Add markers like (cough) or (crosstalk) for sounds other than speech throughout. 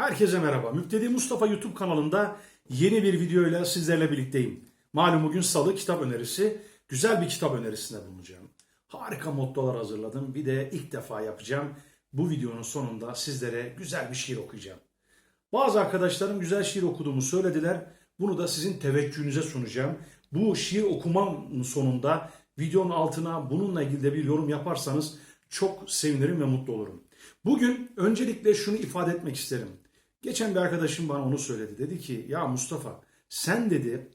Herkese merhaba. Müptedi Mustafa YouTube kanalında yeni bir videoyla sizlerle birlikteyim. Malum bugün salı kitap önerisi. Güzel bir kitap önerisinde bulunacağım. Harika mottolar hazırladım. Bir de ilk defa yapacağım. Bu videonun sonunda sizlere güzel bir şiir okuyacağım. Bazı arkadaşlarım güzel şiir okuduğumu söylediler. Bunu da sizin teveccühünüze sunacağım. Bu şiir okumam sonunda videonun altına bununla ilgili de bir yorum yaparsanız çok sevinirim ve mutlu olurum. Bugün öncelikle şunu ifade etmek isterim. Geçen bir arkadaşım bana onu söyledi. Dedi ki ya Mustafa sen dedi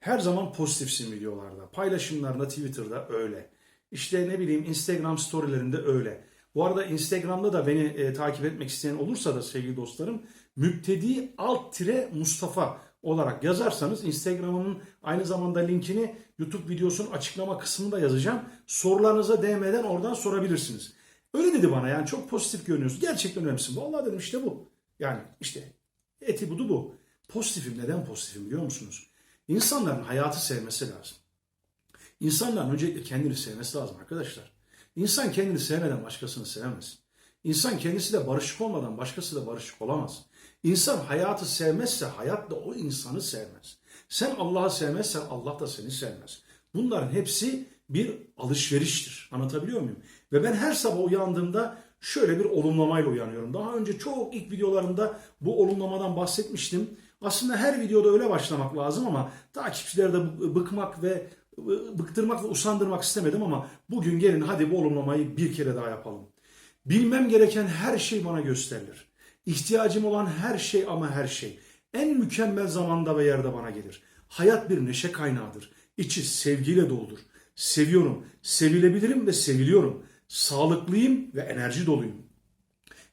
her zaman pozitifsin videolarda. Paylaşımlarında Twitter'da öyle. İşte ne bileyim Instagram storylerinde öyle. Bu arada Instagram'da da beni e, takip etmek isteyen olursa da sevgili dostlarım müptedi alt tire Mustafa olarak yazarsanız Instagram'ımın aynı zamanda linkini YouTube videosunun açıklama kısmında yazacağım. Sorularınıza DM'den oradan sorabilirsiniz. Öyle dedi bana yani çok pozitif görünüyorsun. Gerçekten önemlisin. Vallahi dedim işte bu. Yani işte eti budu bu. Pozitifim. Neden pozitifim biliyor musunuz? İnsanların hayatı sevmesi lazım. İnsanların öncelikle kendini sevmesi lazım arkadaşlar. İnsan kendini sevmeden başkasını sevemez. İnsan kendisi de barışık olmadan başkası da barışık olamaz. İnsan hayatı sevmezse hayat da o insanı sevmez. Sen Allah'ı sevmezsen Allah da seni sevmez. Bunların hepsi bir alışveriştir. Anlatabiliyor muyum? Ve ben her sabah uyandığımda şöyle bir olumlamayla uyanıyorum. Daha önce çok ilk videolarımda bu olumlamadan bahsetmiştim. Aslında her videoda öyle başlamak lazım ama takipçileri de bıkmak ve bıktırmak ve usandırmak istemedim ama bugün gelin hadi bu olumlamayı bir kere daha yapalım. Bilmem gereken her şey bana gösterilir. İhtiyacım olan her şey ama her şey. En mükemmel zamanda ve yerde bana gelir. Hayat bir neşe kaynağıdır. İçi sevgiyle doludur. Seviyorum, sevilebilirim ve seviliyorum. Sağlıklıyım ve enerji doluyum.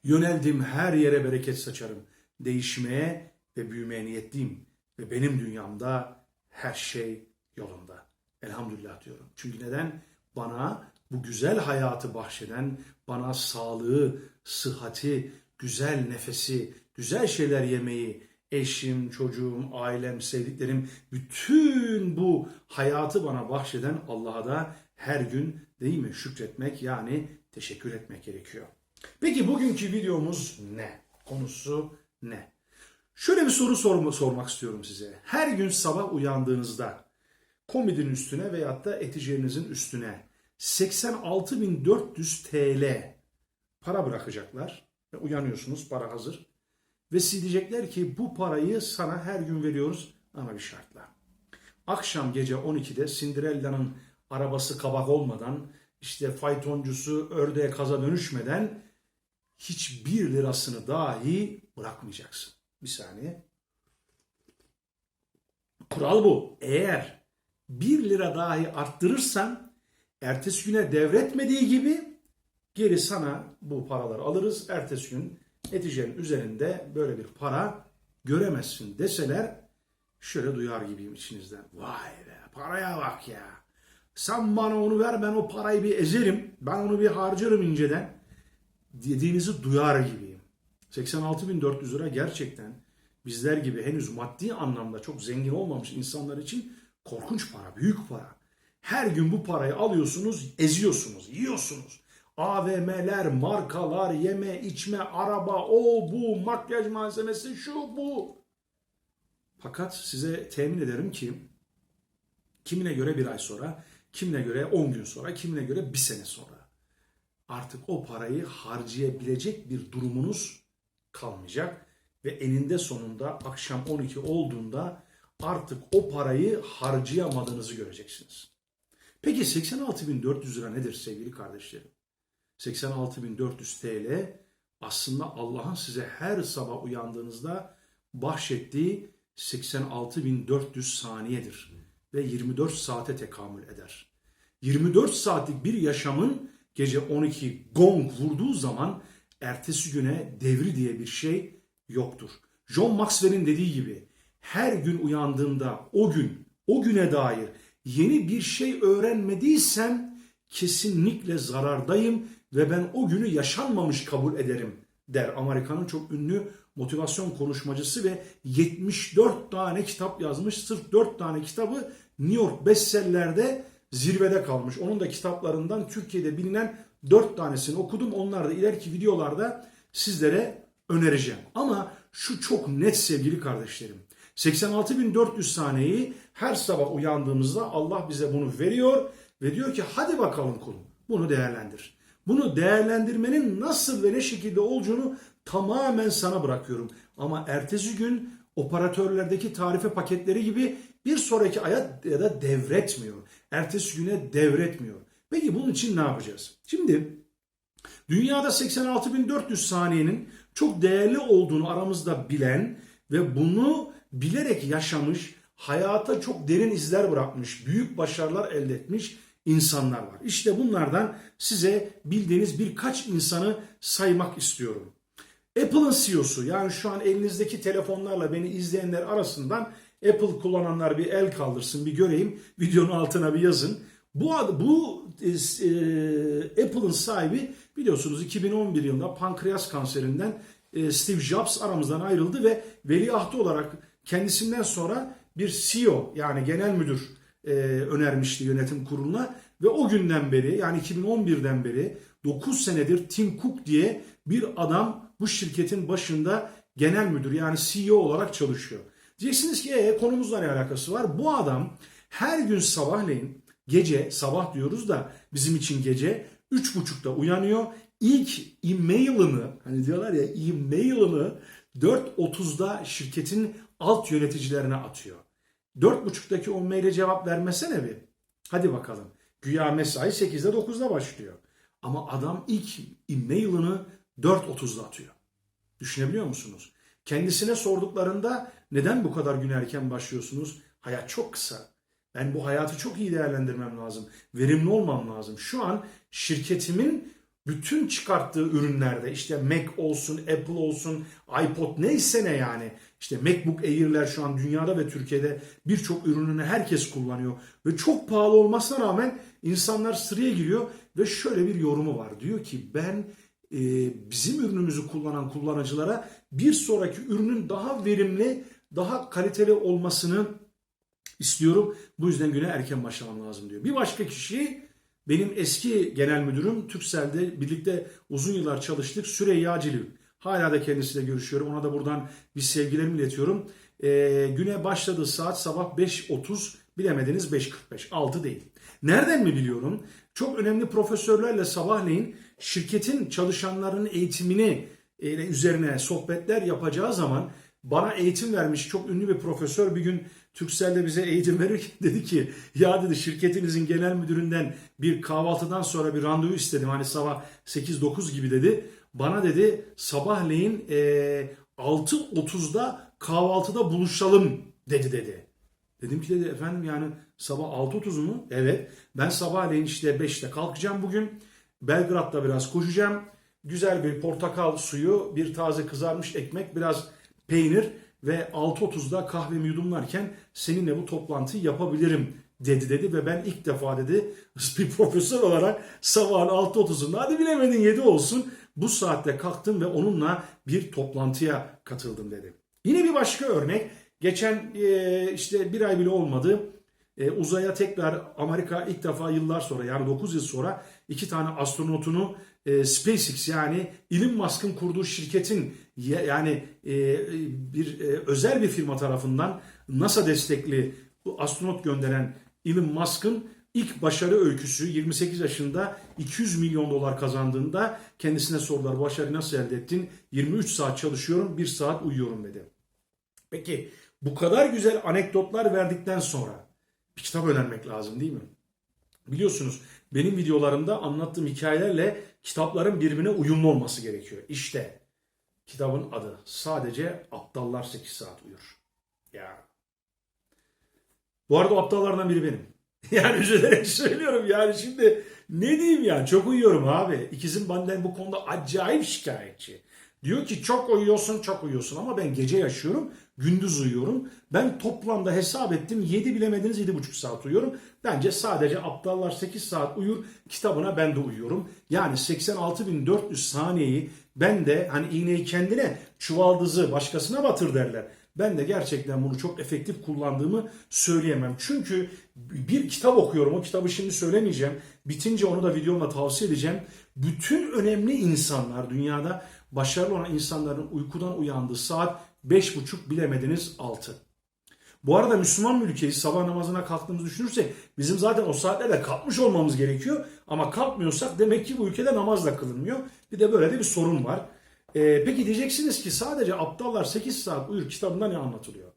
Yöneldiğim her yere bereket saçarım. Değişmeye ve büyümeye niyetliyim. Ve benim dünyamda her şey yolunda. Elhamdülillah diyorum. Çünkü neden? Bana bu güzel hayatı bahşeden, bana sağlığı, sıhhati, güzel nefesi, güzel şeyler yemeyi, eşim, çocuğum, ailem, sevdiklerim, bütün bu hayatı bana bahşeden Allah'a da her gün değil mi şükretmek yani teşekkür etmek gerekiyor. Peki bugünkü videomuz ne? Konusu ne? Şöyle bir soru sorma, sormak istiyorum size. Her gün sabah uyandığınızda komodinin üstüne veyahut da eticerinizin üstüne 86.400 TL para bırakacaklar. Uyanıyorsunuz para hazır. Ve siz diyecekler ki bu parayı sana her gün veriyoruz ama bir şartla. Akşam gece 12'de Cinderella'nın arabası kabak olmadan işte faytoncusu ördeğe kaza dönüşmeden hiçbir lirasını dahi bırakmayacaksın. Bir saniye. Kural bu. Eğer bir lira dahi arttırırsan ertesi güne devretmediği gibi geri sana bu paraları alırız. Ertesi gün neticenin üzerinde böyle bir para göremezsin deseler şöyle duyar gibiyim içinizden. Vay be paraya bak ya. Sen bana onu ver ben o parayı bir ezerim. Ben onu bir harcarım inceden. Dediğinizi duyar gibiyim. 86.400 lira gerçekten bizler gibi henüz maddi anlamda çok zengin olmamış insanlar için korkunç para, büyük para. Her gün bu parayı alıyorsunuz, eziyorsunuz, yiyorsunuz. AVM'ler, markalar, yeme, içme, araba, o bu, makyaj malzemesi, şu bu. Fakat size temin ederim ki kimine göre bir ay sonra, kimine göre 10 gün sonra, kimine göre bir sene sonra artık o parayı harcayabilecek bir durumunuz kalmayacak ve eninde sonunda akşam 12 olduğunda artık o parayı harcayamadığınızı göreceksiniz. Peki 86.400 lira nedir sevgili kardeşlerim? 86.400 TL aslında Allah'ın size her sabah uyandığınızda bahşettiği 86.400 saniyedir ve 24 saate tekamül eder. 24 saatlik bir yaşamın gece 12 gong vurduğu zaman ertesi güne devri diye bir şey yoktur. John Maxwell'in dediği gibi her gün uyandığımda o gün, o güne dair yeni bir şey öğrenmediysem kesinlikle zarardayım ve ben o günü yaşanmamış kabul ederim der Amerika'nın çok ünlü motivasyon konuşmacısı ve 74 tane kitap yazmış. Sırf 4 tane kitabı New York bestsellerde zirvede kalmış. Onun da kitaplarından Türkiye'de bilinen 4 tanesini okudum. Onlar da ileriki videolarda sizlere önereceğim. Ama şu çok net sevgili kardeşlerim. 86.400 saniyeyi her sabah uyandığımızda Allah bize bunu veriyor ve diyor ki hadi bakalım kulum bunu değerlendir. Bunu değerlendirmenin nasıl ve ne şekilde olduğunu tamamen sana bırakıyorum. Ama ertesi gün operatörlerdeki tarife paketleri gibi bir sonraki aya ya da devretmiyor. Ertesi güne devretmiyor. Peki bunun için ne yapacağız? Şimdi dünyada 86.400 saniyenin çok değerli olduğunu aramızda bilen ve bunu bilerek yaşamış, hayata çok derin izler bırakmış, büyük başarılar elde etmiş insanlar var. İşte bunlardan size bildiğiniz birkaç insanı saymak istiyorum. Apple'ın CEO'su yani şu an elinizdeki telefonlarla beni izleyenler arasından Apple kullananlar bir el kaldırsın bir göreyim. Videonun altına bir yazın. Bu bu e, e, Apple'ın sahibi biliyorsunuz 2011 yılında pankreas kanserinden e, Steve Jobs aramızdan ayrıldı ve veliahtı olarak kendisinden sonra bir CEO yani genel müdür e, önermişti yönetim kuruluna ve o günden beri yani 2011'den beri 9 senedir Tim Cook diye bir adam bu şirketin başında genel müdür yani CEO olarak çalışıyor. Diyeceksiniz ki e, konumuzla ne alakası var? Bu adam her gün sabahleyin gece sabah diyoruz da bizim için gece 3.30'da uyanıyor. İlk e-mailini hani diyorlar ya e-mailini 4.30'da şirketin alt yöneticilerine atıyor. 4.30'daki o maile cevap vermesene bir. Hadi bakalım. Güya mesai 8'de 9'da başlıyor. Ama adam ilk e-mailini 4.30'da atıyor. Düşünebiliyor musunuz? Kendisine sorduklarında neden bu kadar gün erken başlıyorsunuz? Hayat çok kısa. Ben bu hayatı çok iyi değerlendirmem lazım. Verimli olmam lazım. Şu an şirketimin bütün çıkarttığı ürünlerde işte Mac olsun, Apple olsun, iPod neyse ne yani. İşte MacBook Air'ler şu an dünyada ve Türkiye'de birçok ürününü herkes kullanıyor. Ve çok pahalı olmasına rağmen insanlar sıraya giriyor ve şöyle bir yorumu var. Diyor ki ben e, bizim ürünümüzü kullanan kullanıcılara bir sonraki ürünün daha verimli, daha kaliteli olmasını istiyorum. Bu yüzden güne erken başlamam lazım diyor. Bir başka kişi benim eski genel müdürüm Türkcell'de birlikte uzun yıllar çalıştık. Süreyya Cilil. Hala da kendisiyle görüşüyorum. Ona da buradan bir sevgilerimi iletiyorum. Ee, güne başladığı saat sabah 5.30 bilemediniz 5.45. 6 değil. Nereden mi biliyorum? Çok önemli profesörlerle sabahleyin şirketin çalışanlarının eğitimini e, üzerine sohbetler yapacağı zaman bana eğitim vermiş çok ünlü bir profesör bir gün Türkcell'de bize eğitim verirken (laughs) dedi ki ya dedi şirketinizin genel müdüründen bir kahvaltıdan sonra bir randevu istedim hani sabah 8-9 gibi dedi. Bana dedi sabahleyin e, 6.30'da kahvaltıda buluşalım dedi dedi. Dedim ki dedi efendim yani sabah 6.30 mu? Evet. Ben sabahleyin işte 5'te kalkacağım bugün. Belgrad'da biraz koşacağım. Güzel bir portakal suyu, bir taze kızarmış ekmek, biraz peynir ve 6.30'da kahvemi yudumlarken seninle bu toplantıyı yapabilirim dedi dedi ve ben ilk defa dedi (laughs) bir profesör olarak sabahın 6.30'unda hadi bilemedin 7 olsun bu saatte kalktım ve onunla bir toplantıya katıldım dedi. Yine bir başka örnek geçen e, işte bir ay bile olmadı e, uzaya tekrar Amerika ilk defa yıllar sonra yani 9 yıl sonra iki tane astronotunu e, SpaceX yani Elon Musk'ın kurduğu şirketin ya- yani e, bir e, özel bir firma tarafından NASA destekli astronot gönderen Elon Musk'ın ilk başarı öyküsü 28 yaşında 200 milyon dolar kazandığında kendisine sordular başarıyı nasıl elde ettin? 23 saat çalışıyorum 1 saat uyuyorum dedi. Peki bu kadar güzel anekdotlar verdikten sonra bir kitap önermek lazım değil mi? Biliyorsunuz benim videolarımda anlattığım hikayelerle kitapların birbirine uyumlu olması gerekiyor. İşte kitabın adı sadece Aptallar 8 saat uyur. Ya. Bu arada aptallardan biri benim. (laughs) Yani üzülerek söylüyorum yani şimdi ne diyeyim yani çok uyuyorum abi. İkizim benden bu konuda acayip şikayetçi. Diyor ki çok uyuyorsun çok uyuyorsun ama ben gece yaşıyorum gündüz uyuyorum. Ben toplamda hesap ettim 7 bilemediniz 7,5 saat uyuyorum. Bence sadece aptallar 8 saat uyur kitabına ben de uyuyorum. Yani 86.400 saniyeyi ben de hani iğneyi kendine çuvaldızı başkasına batır derler. Ben de gerçekten bunu çok efektif kullandığımı söyleyemem. Çünkü bir kitap okuyorum. O kitabı şimdi söylemeyeceğim. Bitince onu da videomda tavsiye edeceğim. Bütün önemli insanlar dünyada başarılı olan insanların uykudan uyandığı saat 5.30 bilemediniz 6. Bu arada Müslüman bir ülkeyiz. Sabah namazına kalktığımızı düşünürsek bizim zaten o saatlerde kalkmış olmamız gerekiyor. Ama kalkmıyorsak demek ki bu ülkede namaz da kılınmıyor. Bir de böyle de bir sorun var. Ee, peki diyeceksiniz ki sadece aptallar 8 saat uyur kitabında ne anlatılıyor?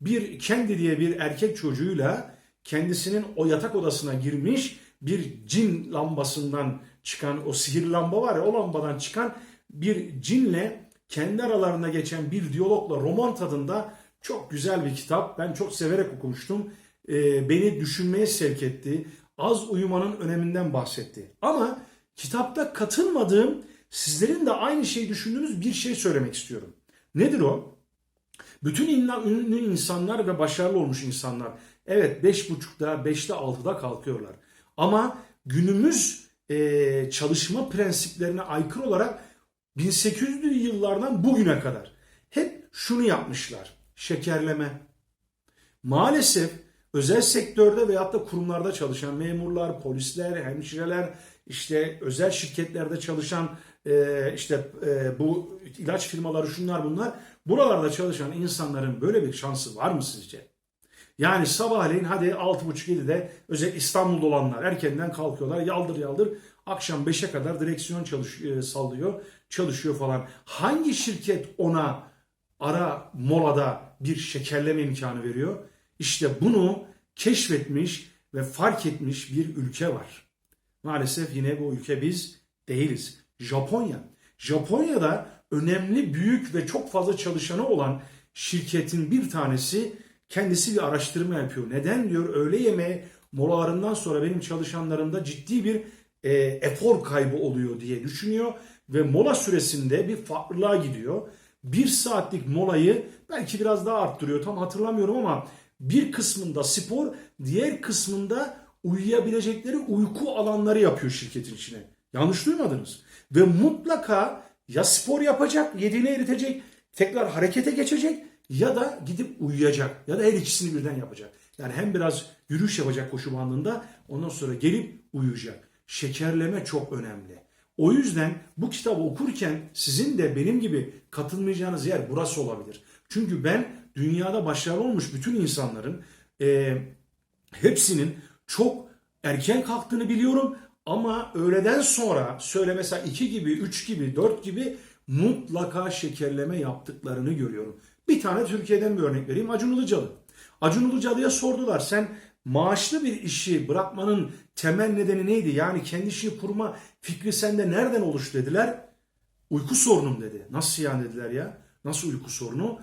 Bir kendi diye bir erkek çocuğuyla kendisinin o yatak odasına girmiş bir cin lambasından çıkan o sihirli lamba var ya o lambadan çıkan bir cinle kendi aralarında geçen bir diyalogla roman tadında çok güzel bir kitap. Ben çok severek okumuştum. Ee, beni düşünmeye sevk etti. Az uyumanın öneminden bahsetti. Ama kitapta katılmadığım, sizlerin de aynı şeyi düşündüğünüz bir şey söylemek istiyorum. Nedir o? Bütün ünlü insanlar ve başarılı olmuş insanlar evet 5.30'da 5'te 6'da kalkıyorlar. Ama günümüz e, çalışma prensiplerine aykırı olarak 1800'lü yıllardan bugüne kadar hep şunu yapmışlar. Şekerleme. Maalesef özel sektörde veyahut da kurumlarda çalışan memurlar, polisler, hemşireler, işte özel şirketlerde çalışan e, işte e, bu ilaç firmaları şunlar bunlar buralarda çalışan insanların böyle bir şansı var mı sizce? Yani sabahleyin hadi 6.30-7'de özel İstanbul'da olanlar erkenden kalkıyorlar yaldır yaldır akşam 5'e kadar direksiyon çalış, e, sallıyor çalışıyor falan. Hangi şirket ona ara molada bir şekerleme imkanı veriyor? İşte bunu keşfetmiş ve fark etmiş bir ülke var. Maalesef yine bu ülke biz değiliz. Japonya. Japonya'da önemli, büyük ve çok fazla çalışanı olan şirketin bir tanesi kendisi bir araştırma yapıyor. Neden diyor öğle yemeği molalarından sonra benim çalışanlarımda ciddi bir e, efor kaybı oluyor diye düşünüyor ve mola süresinde bir farklılığa gidiyor. Bir saatlik molayı belki biraz daha arttırıyor tam hatırlamıyorum ama bir kısmında spor diğer kısmında uyuyabilecekleri uyku alanları yapıyor şirketin içine. Yanlış duymadınız. Ve mutlaka ya spor yapacak, yediğini eritecek, tekrar harekete geçecek ya da gidip uyuyacak ya da her ikisini birden yapacak. Yani hem biraz yürüyüş yapacak koşu bandında ondan sonra gelip uyuyacak. Şekerleme çok önemli. O yüzden bu kitabı okurken sizin de benim gibi katılmayacağınız yer burası olabilir. Çünkü ben dünyada başarılı olmuş bütün insanların e, hepsinin çok erken kalktığını biliyorum ama öğleden sonra söyle mesela 2 gibi, 3 gibi, 4 gibi mutlaka şekerleme yaptıklarını görüyorum. Bir tane Türkiye'den bir örnek vereyim. Acun Ilıcalı. Acun Ilıcalı'ya sordular sen maaşlı bir işi bırakmanın temel nedeni neydi? Yani kendi işini kurma fikri sende nereden oluştu dediler. Uyku sorunum dedi. Nasıl yani dediler ya? Nasıl uyku sorunu?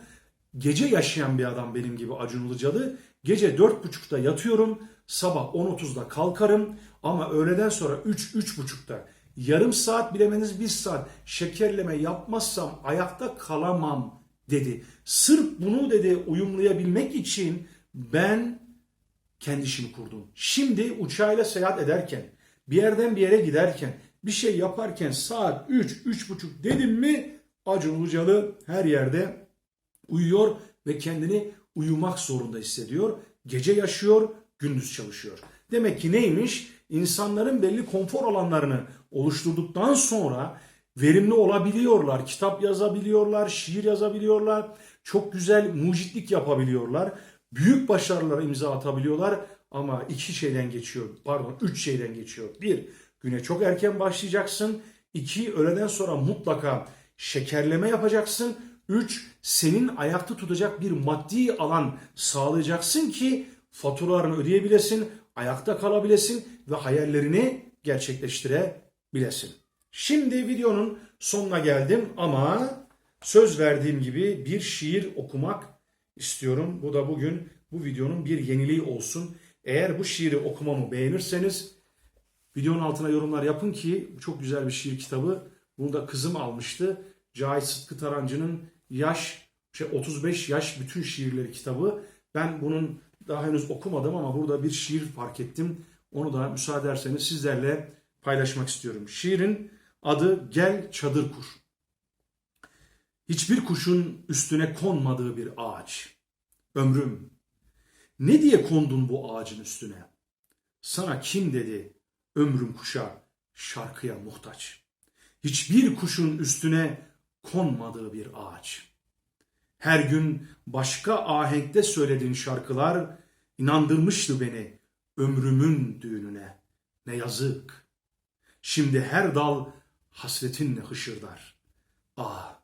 Gece yaşayan bir adam benim gibi Acun Ilıcalı. Gece 4.30'da yatıyorum. Sabah 10.30'da kalkarım. Ama öğleden sonra 3-3.30'da yarım saat bilemeniz bir saat şekerleme yapmazsam ayakta kalamam dedi. Sırf bunu dedi uyumlayabilmek için ben kendi işimi kurdum. Şimdi uçağıyla seyahat ederken, bir yerden bir yere giderken, bir şey yaparken saat 3, 3.30 dedim mi Acun Ilıcalı her yerde uyuyor ve kendini uyumak zorunda hissediyor. Gece yaşıyor, gündüz çalışıyor. Demek ki neymiş? İnsanların belli konfor alanlarını oluşturduktan sonra verimli olabiliyorlar. Kitap yazabiliyorlar, şiir yazabiliyorlar. Çok güzel mucitlik yapabiliyorlar. Büyük başarılara imza atabiliyorlar. Ama iki şeyden geçiyor, pardon üç şeyden geçiyor. Bir, güne çok erken başlayacaksın. İki, öğleden sonra mutlaka şekerleme yapacaksın. Üç, senin ayakta tutacak bir maddi alan sağlayacaksın ki faturalarını ödeyebilesin, ayakta kalabilesin ve hayallerini gerçekleştirebilesin. Şimdi videonun sonuna geldim ama söz verdiğim gibi bir şiir okumak istiyorum. Bu da bugün bu videonun bir yeniliği olsun. Eğer bu şiiri okumamı beğenirseniz videonun altına yorumlar yapın ki çok güzel bir şiir kitabı. Bunu da kızım almıştı. Cahit Sıtkı Tarancı'nın yaş şey 35 yaş bütün şiirleri kitabı. Ben bunun daha henüz okumadım ama burada bir şiir fark ettim. Onu da müsaade ederseniz sizlerle paylaşmak istiyorum. Şiirin adı Gel Çadır Kur. Hiçbir kuşun üstüne konmadığı bir ağaç. Ömrüm, ne diye kondun bu ağacın üstüne? Sana kim dedi ömrüm kuşa, şarkıya muhtaç. Hiçbir kuşun üstüne konmadığı bir ağaç. Her gün başka ahenkte söylediğin şarkılar inandırmıştı beni ömrümün düğününe. Ne yazık. Şimdi her dal hasretinle hışırdar. Ah,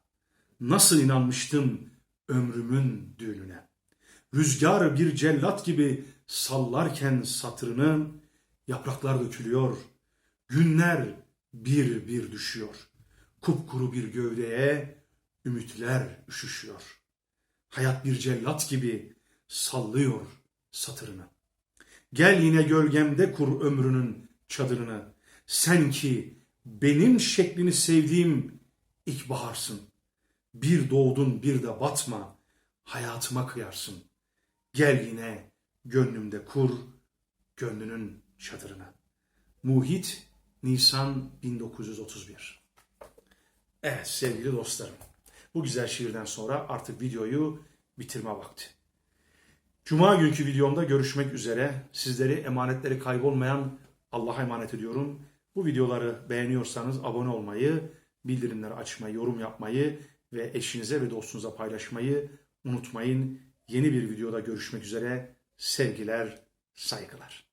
nasıl inanmıştım ömrümün düğününe. Rüzgar bir cellat gibi sallarken satırını, yapraklar dökülüyor, günler bir bir düşüyor. Kupkuru bir gövdeye ümitler üşüşüyor. Hayat bir cellat gibi sallıyor satırını. Gel yine gölgemde kur ömrünün çadırını. Sen ki benim şeklini sevdiğim ilkbaharsın. Bir doğdun bir de batma, hayatıma kıyarsın. Gel yine gönlümde kur gönlünün çadırını. Muhit Nisan 1931 Evet sevgili dostlarım. Bu güzel şiirden sonra artık videoyu bitirme vakti. Cuma günkü videomda görüşmek üzere. Sizleri emanetleri kaybolmayan Allah'a emanet ediyorum. Bu videoları beğeniyorsanız abone olmayı, bildirimleri açmayı, yorum yapmayı ve eşinize ve dostunuza paylaşmayı unutmayın. Yeni bir videoda görüşmek üzere. Sevgiler, saygılar.